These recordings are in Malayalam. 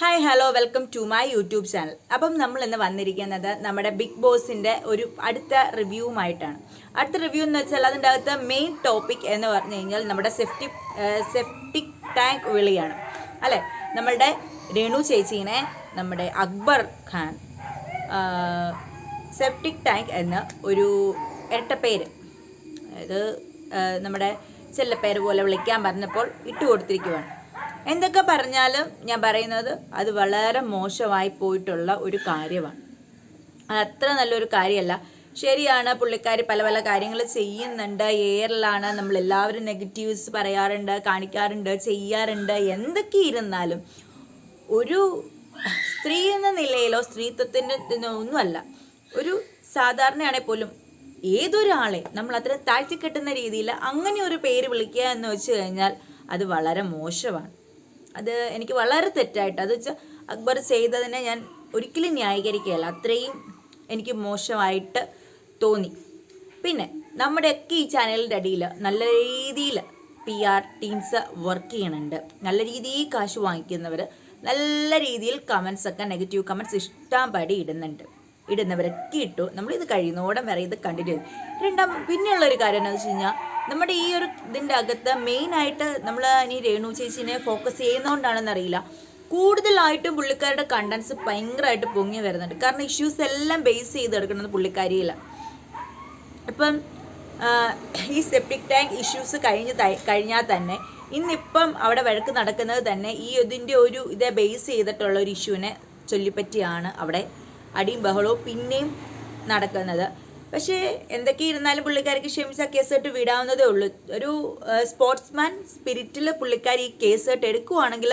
Hi hello welcome to my YouTube channel അപ്പം നമ്മൾ ഇന്ന് വന്നിരിക്കുന്നത് നമ്മുടെ ബിഗ് ബോസിന്റെ ഒരു അടുത്ത റിവ്യൂവുമായിട്ടാണ്. അടുത്ത റിവ്യൂ എന്ന് വെച്ചാൽ അതിന്റെ അകത്ത് മെയിൻ ടോപ്പിക് എന്ന് പറഞ്ഞു കഴിഞ്ഞാൽ നമ്മുടെ സെഫ്റ്റി സെഫ്റ്റിക് ടാങ്ക് വിളിയാണ്. അല്ലേ? നമ്മളുടെ രേണു ചേച്ചീനെ നമ്മുടെ അക്ബർ ഖാൻ സെപ്റ്റിക് ടാങ്ക് എന്ന ഒരു ഇരട്ടപ്പേര് അതായത് നമ്മുടെ ചെല്ലപ്പേര് പോലെ വിളിക്കാൻ പറഞ്ഞപ്പോൾ ഇട്ട് കൊടുത്തിരിക്കുവാണ് എന്തൊക്കെ പറഞ്ഞാലും ഞാൻ പറയുന്നത് അത് വളരെ മോശമായി പോയിട്ടുള്ള ഒരു കാര്യമാണ്. അത് അത്ര നല്ലൊരു കാര്യമല്ല. ശരിയാണ് പുള്ളിക്കാർ പല പല കാര്യങ്ങൾ ചെയ്യുന്നുണ്ട്. എയറിലാണ് നമ്മൾ എല്ലാവരും നെഗറ്റീവ്സ് പറയാറുണ്ട് കാണിക്കാറുണ്ട് ചെയ്യാറുണ്ട്. എന്തൊക്കെ ഇരുന്നാലും ഒരു സ്ത്രീ എന്ന നിലയിലോ സ്ത്രീത്വത്തിന്റെ ഒന്നുമല്ല. ഒരു സാധാരണയാണെ പോലും ഏതൊരാളെ നമ്മൾ അത്ര താഴ്ത്തിക്കെട്ടുന്ന രീതിയിൽ അങ്ങനെ ഒരു പേര് വിളിക്കുക എന്ന് വെച്ച് കഴിഞ്ഞാൽ അത് വളരെ മോശമാണ്. അത് എനിക്ക് വളരെ തെറ്റായിട്ട്. അത് വെച്ചാൽ അക്ബർ ചെയ്തതിനെ ഞാൻ ഒരിക്കലും ന്യായീകരിക്കുകയല്ല. അത്രയും എനിക്ക് മോശമായിട്ട് തോന്നി. പിന്നെ നമ്മുടെയൊക്കെ ഈ ചാനലിന്റെ അടിയിൽ നല്ല രീതിയിൽ പി ആർ ടീംസ് വർക്ക് ചെയ്യണുണ്ട് നല്ല രീതിയിൽ കാശ് വാങ്ങിക്കുന്നവർ നല്ല രീതിയിൽ കമൻസ് ഒക്കെ നെഗറ്റീവ് കമൻസ് ഇഷ്ടം പടി ഇടുന്നുണ്ട്. ഇടുന്നവരൊക്കെ ഇട്ടു. നമ്മളിത് കഴിയുന്നോടം വരെ ഇത് കണ്ടിന്യൂ ചെയ്തു രണ്ടാം പിന്നെയുള്ള ഒരു കാര്യം എന്താണെന്ന് വെച്ച് കഴിഞ്ഞാൽ നമ്മുടെ ഈ ഒരു ഇതിന്റെ അകത്ത് മെയിനായിട്ട് നമ്മൾ ഇനി രേണു ചേച്ചീനെ ഫോക്കസ് ചെയ്യുന്നതുകൊണ്ടാണെന്ന് അറിയില്ല കൂടുതലായിട്ടും പുള്ളിക്കാരുടെ കണ്ടൻസ് ഭയങ്കരമായിട്ട് പൊങ്ങി വരുന്നുണ്ട്. കാരണം ഇഷ്യൂസ് എല്ലാം ബേസ് ചെയ്ത് എടുക്കുന്നത് പുള്ളിക്കാരിയിൽ ഇപ്പം ഈ സെപ്റ്റിക് ടാങ്ക് ഇഷ്യൂസ് കഴിഞ്ഞ് കഴിഞ്ഞാൽ തന്നെ ഇന്നിപ്പം അവിടെ വഴക്ക് നടക്കുന്നത് തന്നെ ഈ ഇതിന്റെ ഒരു ഇതേ ബേസ് ചെയ്തിട്ടുള്ള ഒരു ഇഷ്യൂവിനെ ചൊല്ലിപ്പറ്റിയാണ് അവിടെ അടിയും ബഹളവും പിന്നെയും നടക്കുന്നത്. പക്ഷേ എന്തൊക്കെ ഇരുന്നാലും പുള്ളിക്കാരിക്ക് ക്ഷമിച്ച കേസായിട്ട് വിടാവുന്നതേ ഉള്ളൂ. ഒരു സ്പോർട്സ്മാൻ സ്പിരിറ്റിൽ പുള്ളിക്കാരി ഈ കേസായിട്ട് എടുക്കുവാണെങ്കിൽ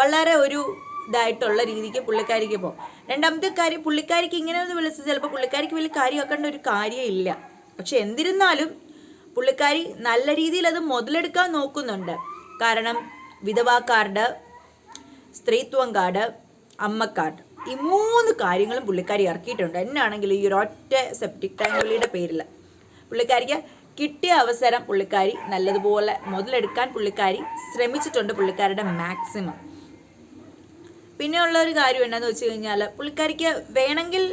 വളരെ ഒരു ഇതായിട്ടുള്ള രീതിക്ക് പുള്ളിക്കാരിക്ക് പോകും രണ്ടാമത്തെ കാര്യം പുള്ളിക്കാരിക്ക് ഇങ്ങനെ ഒന്ന് വിളിച്ച് ചിലപ്പോൾ പുള്ളിക്കാരിക്ക് വലിയ കാര്യമാക്കേണ്ട ഒരു കാര്യമില്ല പക്ഷെ എന്തിരുന്നാലും പുള്ളിക്കാരി നല്ല രീതിയിൽ അത് മുതലെടുക്കാൻ നോക്കുന്നുണ്ട്. കാരണം വിധവാ കാർഡ് സ്ത്രീത്വം കാർഡ് അമ്മ കാർഡ് ഈ മൂന്ന് കാര്യങ്ങളും പുള്ളിക്കാരി ഇറക്കിയിട്ടുണ്ട്. എന്നാണെങ്കിൽ ഈ ഒരു ഒറ്റ സെപ്റ്റിക് ടാങ്ക് വിളിയുടെ പേരിൽ പുള്ളിക്കാരിക്ക് കിട്ടിയ അവസരം പുള്ളിക്കാരി നല്ലതുപോലെ മുതലെടുക്കാൻ പുള്ളിക്കാരി ശ്രമിച്ചിട്ടുണ്ട് പുള്ളിക്കാരുടെ മാക്സിമം പിന്നെ ഉള്ള ഒരു കാര്യം എന്താണെന്ന് വെച്ച് കഴിഞ്ഞാൽ പുള്ളിക്കാരിക്ക് വേണമെങ്കിൽ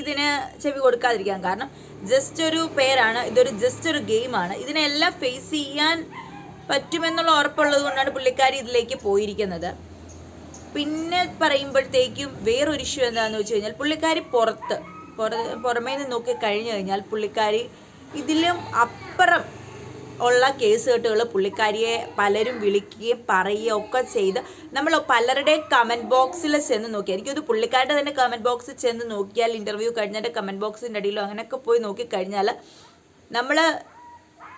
ഇതിന് ചെവി കൊടുക്കാതിരിക്കാം. കാരണം ജസ്റ്റ് ഒരു പേരാണ് ഇതൊരു ജസ്റ്റ് ഒരു ഗെയിമാണ് ഇതിനെല്ലാം ഫേസ് ചെയ്യാൻ പറ്റുമെന്നുള്ള ഉറപ്പുള്ളത് കൊണ്ടാണ് പുള്ളിക്കാരി ഇതിലേക്ക് പോയിരിക്കുന്നത്. പിന്നെ പറയുമ്പോഴത്തേക്കും വേറൊരു ഇഷ്യൂ എന്താണെന്ന് വെച്ച് കഴിഞ്ഞാൽ പുള്ളിക്കാരി പുറത്ത് പുറ പുറമേ നിന്ന് നോക്കി കഴിഞ്ഞു കഴിഞ്ഞാൽ പുള്ളിക്കാരി ഇതിലും അപ്പുറം ഉള്ള കേസ് കെട്ടുകൾ പുള്ളിക്കാരിയെ പലരും വിളിക്കുകയും പറയുകയും ഒക്കെ ചെയ്ത് നമ്മൾ പലരുടെ കമന്റ് ബോക്സിൽ ചെന്ന് നോക്കി. എനിക്കത് പുള്ളിക്കാരുടെ തന്നെ കമന്റ് ബോക്സിൽ ചെന്ന് നോക്കിയാൽ ഇന്റർവ്യൂ കഴിഞ്ഞിട്ട് കമന്റ് ബോക്സിന്റെ അടിയിലോ അങ്ങനെയൊക്കെ പോയി നോക്കിക്കഴിഞ്ഞാൽ നമ്മൾ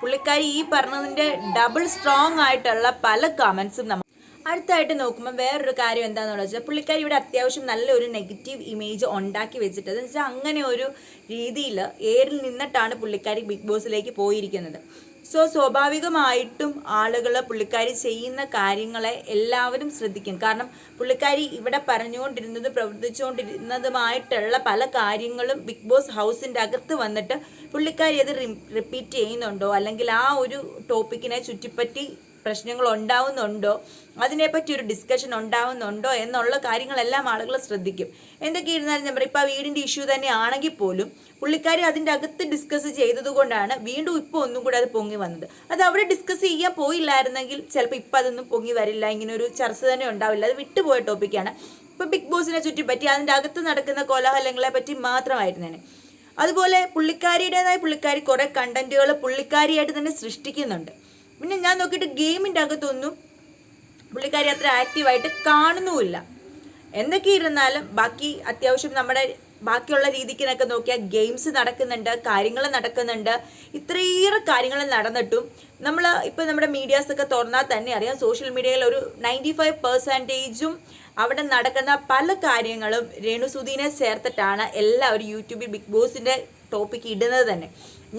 പുള്ളിക്കാരി ഈ പറഞ്ഞതിന്റെ ഡബിൾ സ്ട്രോങ് ആയിട്ടുള്ള പല കമൻസും നമ്മൾ അടുത്തായിട്ട് നോക്കുമ്പോൾ വേറൊരു കാര്യം എന്താണെന്ന് വെച്ചാൽ പുള്ളിക്കാരി ഇവിടെ അത്യാവശ്യം നല്ലൊരു നെഗറ്റീവ് ഇമേജ് ഉണ്ടാക്കി വെച്ചിട്ട് എന്ന് വെച്ചാൽ അങ്ങനെ ഒരു രീതിയിൽ ഏറിൽ നിന്നിട്ടാണ് പുള്ളിക്കാരി ബിഗ് ബോസിലേക്ക് പോയിരിക്കുന്നത്. സോ സ്വാഭാവികമായിട്ടും ആളുകൾ പുള്ളിക്കാരി ചെയ്യുന്ന കാര്യങ്ങളെ എല്ലാവരും ശ്രദ്ധിക്കും. കാരണം പുള്ളിക്കാരി ഇവിടെ പറഞ്ഞുകൊണ്ടിരുന്നതും പ്രവർത്തിച്ചുകൊണ്ടിരുന്നതുമായിട്ടുള്ള പല കാര്യങ്ങളും ബിഗ് ബോസ് ഹൗസിന്റെ അകത്ത് വന്നിട്ട് പുള്ളിക്കാരി അത് റിപ്പീറ്റ് ചെയ്യുന്നുണ്ടോ? അല്ലെങ്കിൽ ആ ഒരു ടോപ്പിക്കിനെ ചുറ്റിപ്പറ്റി പ്രശ്നങ്ങൾ ഉണ്ടാവുന്നുണ്ടോ അതിനെപ്പറ്റി ഒരു ഡിസ്കഷൻ ഉണ്ടാവുന്നുണ്ടോ? എന്നുള്ള കാര്യങ്ങളെല്ലാം ആളുകൾ ശ്രദ്ധിക്കും. എന്തൊക്കെ ഇരുന്നാലും ഞാൻ പറയും ഇപ്പോൾ വീടിന്റെ ഇഷ്യൂ തന്നെ ആണെങ്കിൽ പോലും പുള്ളിക്കാരി അതിന്റെ അകത്ത് ഡിസ്കസ് ചെയ്തതുകൊണ്ടാണ് വീണ്ടും ഇപ്പോൾ ഒന്നും കൂടെ അത് പൊങ്ങി വന്നത്. അത് അവിടെ ഡിസ്കസ് ചെയ്യാൻ പോയില്ലായിരുന്നെങ്കിൽ ചിലപ്പോൾ ഇപ്പം അതൊന്നും പൊങ്ങി വരില്ല. ഇങ്ങനെ ഒരു ചർച്ച തന്നെ ഉണ്ടാവില്ല. അത് വിട്ടുപോയ ടോപ്പിക്കാണ് ഇപ്പോൾ ബിഗ് ബോസിനെ ചുറ്റിപ്പറ്റി അതിന്റെ അകത്ത് നടക്കുന്ന കോലാഹലങ്ങളെ പറ്റി മാത്രമായിരുന്നേനെ. അതുപോലെ പുള്ളിക്കാരിയുടേതായ പുള്ളിക്കാരി കുറേ കണ്ടന്റുകൾ പുള്ളിക്കാരിയായിട്ട് തന്നെ സൃഷ്ടിക്കുന്നുണ്ട്. പിന്നെ ഞാൻ നോക്കിയിട്ട് ഗെയിമിന്റെ അകത്തൊന്നും പുള്ളിക്കാരി അത്ര ആക്റ്റീവായിട്ട് കാണുന്നുമില്ല. എന്തൊക്കെ ഇരുന്നാലും ബാക്കി അത്യാവശ്യം നമ്മുടെ ബാക്കിയുള്ള രീതിക്കിനൊക്കെ നോക്കിയാൽ ഗെയിംസ് നടക്കുന്നുണ്ട് കാര്യങ്ങൾ നടക്കുന്നുണ്ട്. ഇത്രയേറെ കാര്യങ്ങൾ നടന്നിട്ടും നമ്മൾ ഇപ്പോൾ നമ്മുടെ മീഡിയാസൊക്കെ തുറന്നാൽ തന്നെ അറിയാം സോഷ്യൽ മീഡിയയിൽ ഒരു നയന്റി ഫൈവ് പെർസെന്റേജും അവിടെ നടക്കുന്ന പല കാര്യങ്ങളും രേണുസുദീനെ ചേർത്തിട്ടാണ് എല്ലാവരും യൂട്യൂബിൽ ബിഗ് ബോസിന്റെ ടോപ്പിക്ക് ഇടുന്നത് തന്നെ.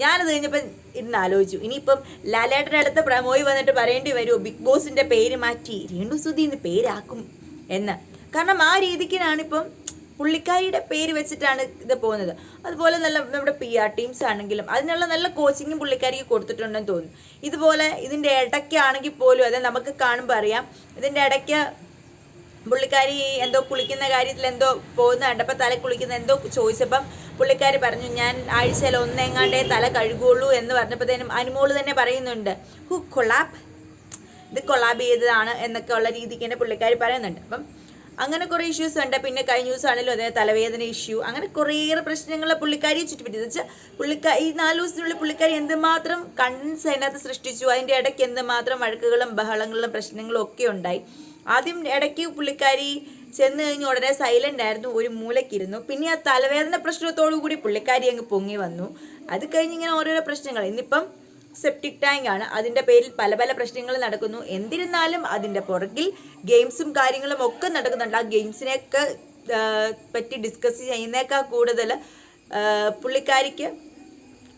ഞാനത് കഴിഞ്ഞപ്പോൾ ഇരുന്ന് ആലോചിച്ചു. ഇനിയിപ്പം ലാലേട്ടന്റെ അടുത്ത പ്രമോയി വന്നിട്ട് പറയേണ്ടി വരുമോ ബിഗ് ബോസിന്റെ പേര് മാറ്റി രണ്ടു സുതി ഇന്ന് പേരാക്കും എന്ന്. കാരണം ആ രീതിക്കിനാണിപ്പം പുള്ളിക്കാരിയുടെ പേര് വെച്ചിട്ടാണ് ഇത് പോകുന്നത്. അതുപോലെ നല്ല നമ്മുടെ പി ആർ ടീംസ് ആണെങ്കിലും അതിനുള്ള നല്ല കോച്ചിങ്ങും പുള്ളിക്കാരിക്ക് കൊടുത്തിട്ടുണ്ടെന്ന് തോന്നുന്നു. ഇതുപോലെ ഇതിന്റെ ഇടയ്ക്കാണെങ്കിൽ പോലും അത് നമുക്ക് കാണുമ്പോൾ അറിയാം ഇതിന്റെ ഇടയ്ക്ക് പുള്ളിക്കാരി എന്തോ കുളിക്കുന്ന കാര്യത്തിൽ എന്തോ പോകുന്ന കണ്ടപ്പോൾ തല കുളിക്കുന്ന എന്തോ ചോദിച്ചപ്പം പുള്ളിക്കാരി പറഞ്ഞു ഞാൻ ആഴ്ചയിൽ ഒന്നെങ്ങാണ്ടേ തല കഴുകുള്ളൂ എന്ന് പറഞ്ഞപ്പോഴത്തേനും അനുമോൾ തന്നെ പറയുന്നുണ്ട് ഹു കൊളാബ് ഇത് കൊളാബ് ചെയ്തതാണ് എന്നൊക്കെ ഉള്ള രീതിക്ക് തന്നെ പുള്ളിക്കാരി പറയുന്നുണ്ട്. അപ്പം അങ്ങനെ കുറേ ഇഷ്യൂസ് ഉണ്ട്. പിന്നെ കഴിഞ്ഞ ദിവസമാണെങ്കിലും അതേ തലവേദന ഇഷ്യൂ അങ്ങനെ കുറേയേറെ പ്രശ്നങ്ങൾ പുള്ളിക്കാരിയെ ചുറ്റിപ്പറ്റി. വെച്ചാൽ പുള്ളിക്കാരി ഈ നാല് ദിവസത്തിനുള്ളിൽ പുള്ളിക്കാരി എന്തുമാത്രം കൺസ് അതിനകത്ത് സൃഷ്ടിച്ചു. അതിന്റെ ഇടയ്ക്ക് എന്തുമാത്രം വഴക്കുകളും ബഹളങ്ങളും പ്രശ്നങ്ങളും ഒക്കെ ഉണ്ടായി. ആദ്യം ഇടയ്ക്ക് പുള്ളിക്കാരി ചെന്ന് കഴിഞ്ഞ് ഉടനെ സൈലന്റ് ആയിരുന്നു ഒരു മൂലക്കിരുന്നു പിന്നെ ആ തലവേദന പ്രശ്നത്തോടു കൂടി പുള്ളിക്കാരി അങ്ങ് പൊങ്ങി വന്നു. അത് കഴിഞ്ഞ് ഇങ്ങനെ ഓരോരോ പ്രശ്നങ്ങൾ. ഇന്നിപ്പം സെപ്റ്റിക് ടാങ്ക് ആണ്. അതിന്റെ പേരിൽ പല പല പ്രശ്നങ്ങൾ നടക്കുന്നു. എന്നിരുന്നാലും അതിന്റെ പുറകിൽ ഗെയിംസും കാര്യങ്ങളും ഒക്കെ നടക്കുന്നുണ്ട്. ആ ഗെയിംസിനെയൊക്കെ പറ്റി ഡിസ്കസ് ചെയ്യുന്നേക്കാൾ കൂടുതൽ പുള്ളിക്കാരിക്ക്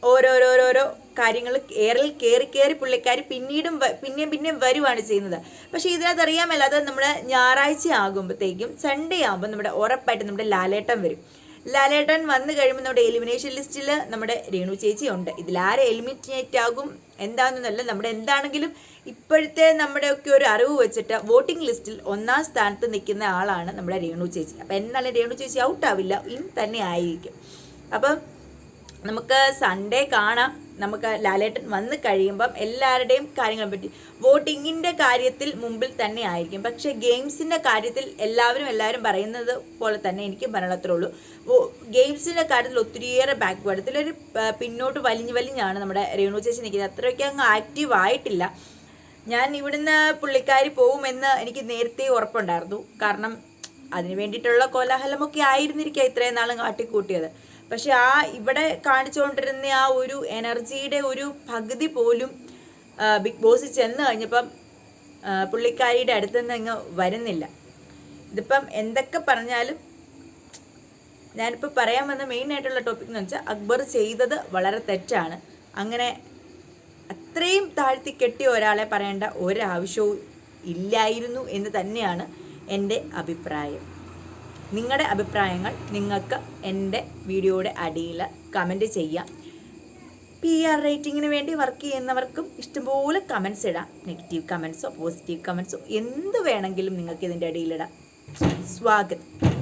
ഓരോരോരോരോ കാര്യങ്ങൾ ഏറിൽ കയറി കയറി പുള്ളിക്കാരി പിന്നീടും പിന്നെയും പിന്നെയും വരുവാണ് ചെയ്യുന്നത്. പക്ഷെ ഇതിനകത്ത് അറിയാമല്ല അത് നമ്മുടെ ഞായറാഴ്ച ആകുമ്പോഴത്തേക്കും സൺഡേ ആകുമ്പോൾ നമ്മുടെ ഉറപ്പായിട്ട് നമ്മുടെ ലാലേട്ടൻ വരും. ലാലേട്ടൻ വന്നു കഴിയുമ്പോൾ നമ്മുടെ എലിമിനേഷൻ ലിസ്റ്റിൽ നമ്മുടെ രേണു ചേച്ചി ഉണ്ട്. ഇതിലാരെ എലിമിനേറ്റ് ആകും എന്താണെന്നല്ല നമ്മുടെ എന്താണെങ്കിലും ഇപ്പോഴത്തെ നമ്മുടെ ഒക്കെ ഒരു അറിവ് വെച്ചിട്ട് വോട്ടിംഗ് ലിസ്റ്റിൽ ഒന്നാം സ്ഥാനത്ത് നിൽക്കുന്ന ആളാണ് നമ്മുടെ രേണു ചേച്ചി. അപ്പം എന്നാലും രേണു ചേച്ചി ഔട്ടാവില്ല ഇൻ തന്നെ ആയിരിക്കും. അപ്പം നമുക്ക് സൺഡേ കാണാം. നമുക്ക് ലാലേട്ടൻ വന്ന് കഴിയുമ്പം എല്ലാവരുടെയും കാര്യങ്ങളെ പറ്റി. വോട്ടിങ്ങിന്റെ കാര്യത്തിൽ മുമ്പിൽ തന്നെ ആയിരിക്കും. പക്ഷേ ഗെയിംസിന്റെ കാര്യത്തിൽ എല്ലാവരും എല്ലാവരും പറയുന്നത് പോലെ തന്നെ എനിക്ക് പറയണത്രേ ഉള്ളൂ. ഗെയിംസിന്റെ കാര്യത്തിൽ ഒത്തിരിയേറെ ബാക്ക്വേർഡ് ഇതിലൊരു പിന്നോട്ട് വലിഞ്ഞ് വലിഞ്ഞാണ് നമ്മുടെ രേണു ചേച്ചി നിൽക്കുന്നത്. അത്രയ്ക്ക് അങ്ങ് ആക്റ്റീവ് ആയിട്ടില്ല. ഞാൻ ഇവിടുന്ന് പുള്ളിക്കാരി പോകുമെന്ന് എനിക്ക് നേരത്തെ ഉറപ്പുണ്ടായിരുന്നു. കാരണം അതിന് വേണ്ടിയിട്ടുള്ള കോലാഹലമൊക്കെ ആയിരുന്നിരിക്കുക ഇത്രയും നാളും കാട്ടിക്കൂട്ടിയത് പക്ഷെ ആ ഇവിടെ കാണിച്ചുകൊണ്ടിരുന്ന ആ ഒരു എനർജിയുടെ ഒരു പകുതി പോലും ബിഗ് ബോസ് ചെന്ന് കഴിഞ്ഞപ്പം പുള്ളിക്കാരിയുടെ അടുത്ത് നിന്ന് അങ്ങ് വരുന്നില്ല. ഇതിപ്പം എന്തൊക്കെ പറഞ്ഞാലും ഞാനിപ്പോൾ പറയാൻ വന്ന മെയിൻ ആയിട്ടുള്ള ടോപ്പിക് എന്ന് വെച്ചാൽ അക്ബർ ചെയ്തത് വളരെ തെറ്റാണ്. അങ്ങനെ അത്രയും താഴ്ത്തി കെട്ടിയ ഒരാളെ പറയേണ്ട ഒരാവശ്യവും ഇല്ലായിരുന്നു എന്ന് തന്നെയാണ് എന്റെ അഭിപ്രായം. നിങ്ങളുടെ അഭിപ്രായങ്ങൾ നിങ്ങൾക്ക് എന്റെ വീഡിയോയുടെ അടിയിൽ കമന്റ് ചെയ്യാം. പി ആർ റേറ്റിങ്ങിന് വേണ്ടി വർക്ക് ചെയ്യുന്നവർക്കും ഇഷ്ടംപോലെ കമൻസ് ഇടാം. നെഗറ്റീവ് കമൻസോ പോസിറ്റീവ് കമൻസോ എന്ത് വേണമെങ്കിലും നിങ്ങൾക്ക് ഇതിന്റെ അടിയിലിടാം സ്വാഗതം.